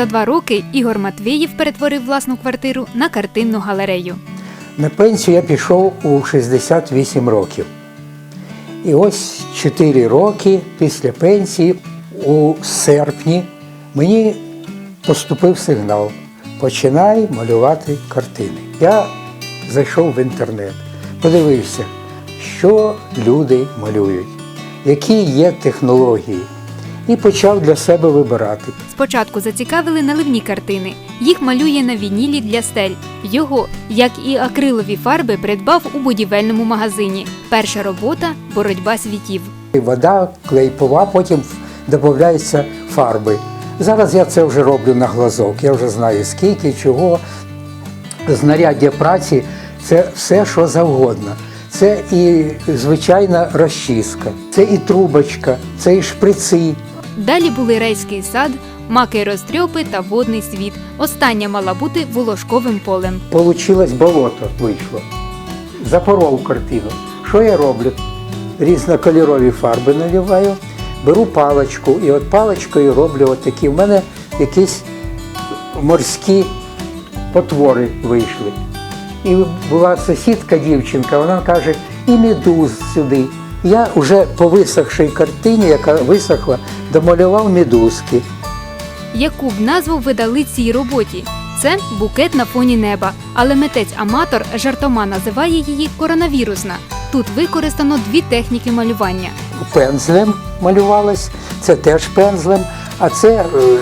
За два роки Ігор Матвієв перетворив власну квартиру на картинну галерею. На пенсію я пішов у 68 років. І ось 4 роки після пенсії, у серпні, мені поступив сигнал. Починай малювати картини. Я зайшов в інтернет, подивився, що люди малюють, які є технології, і почав для себе вибирати. Спочатку зацікавили наливні картини. Їх малює на вінілі для стель. Його, як і акрилові фарби, придбав у будівельному магазині. Перша робота боротьба світів. Вода, клейпова, потім додаються фарби. Зараз я це вже роблю на глазок. Я вже знаю скільки, чого. Знаряддя праці це все, що завгодно. Це і звичайна розчіска, це і трубочка, це і шприци. Далі були райський сад, маки розтрьопи та водний світ. Остання мала бути волошковим полем. Получилось болото вийшло. Запоров картину. Що я роблю? Різнокольорові фарби наливаю, беру паличку і от паличкою роблю от такі. У мене якісь морські потвори вийшли. І була сусідка дівчинка, вона каже, і медуз сюди. Я вже по висохшій картині, яка висохла, домалював медузки. Яку б назву ви дали цій роботі? Це букет на фоні неба, але митець-аматор жартома називає її коронавірусна. Тут використано дві техніки малювання. пензлем малювалось, це теж пензлем, а це е,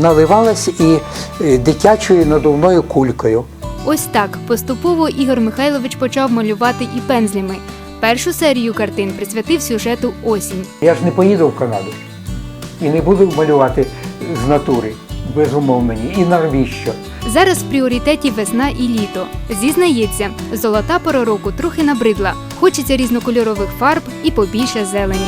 наливалось і е, дитячою надувною кулькою. Ось так поступово Ігор Михайлович почав малювати і пензлями. Першу серію картин присвятив сюжету осінь. Я ж не поїду в Канаду і не буду малювати з натури, безумовно. І навіщо? Зараз в пріоритеті весна і літо. Зізнається, золота пора року трохи набридла. Хочеться різнокольорових фарб і побільше зелені.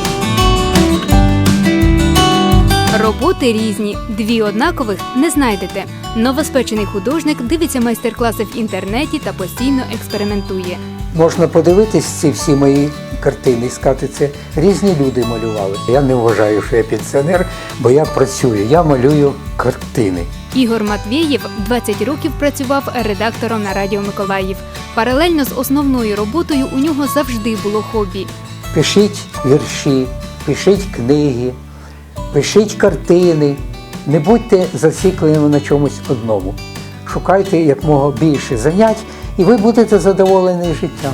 Роботи різні, дві однакових не знайдете. Новоспечений художник дивиться майстер-класи в інтернеті та постійно експериментує. Можна подивитись ці всі мої картини і сказати, це різні люди малювали. Я не вважаю, що я пенсіонер, бо я працюю, я малюю картини. Ігор Матвєєв 20 років працював редактором на радіо Миколаїв. Паралельно з основною роботою у нього завжди було хобі. Пишіть вірші, пишіть книги, пишіть картини. Не будьте зацікленими на чомусь одному. Шукайте якмога більше занять, і ви будете задоволені життям.